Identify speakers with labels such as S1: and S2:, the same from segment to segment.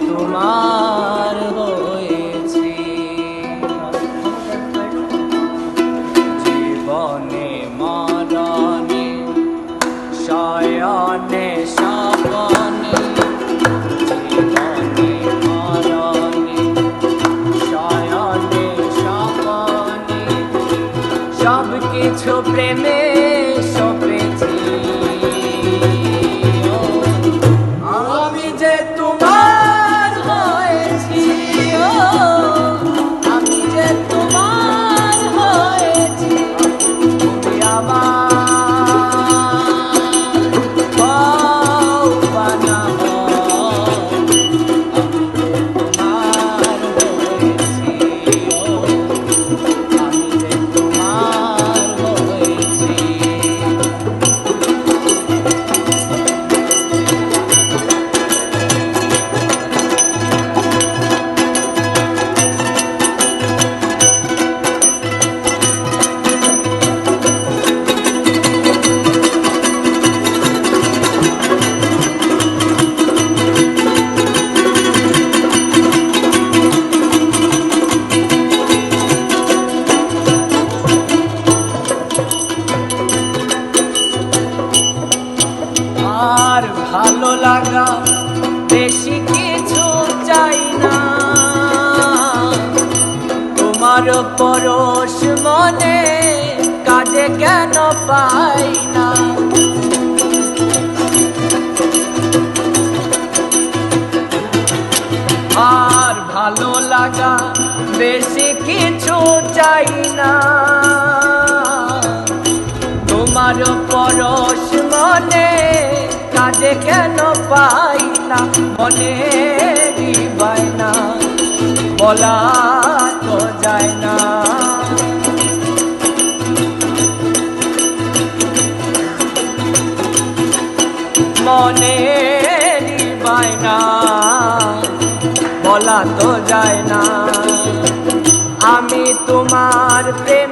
S1: তোমার হয়েছি। জীবনে মরণে শয়নে সপনে জীবনে সব কিছু প্রেমে তোমার পরশ মনে কাজে কেন পাই না? আর ভালো লাগা বেশি কিছু চাই না। তোমার পরশ মনে কাজে কেন পাই না? মনে দিবাই না। বলা মনে পায় না। বলা তো যায় না। আমি তোমার প্রেমে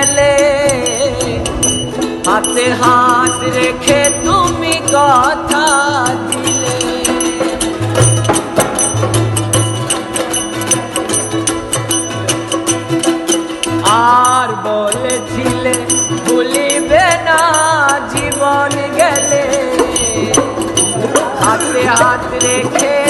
S1: গেলে? হাতে হাত রেখে তুমি কথা দিলে। আর বলেছিলে, ভুলিবে না জীবন গেলে। হাতে হাত রেখে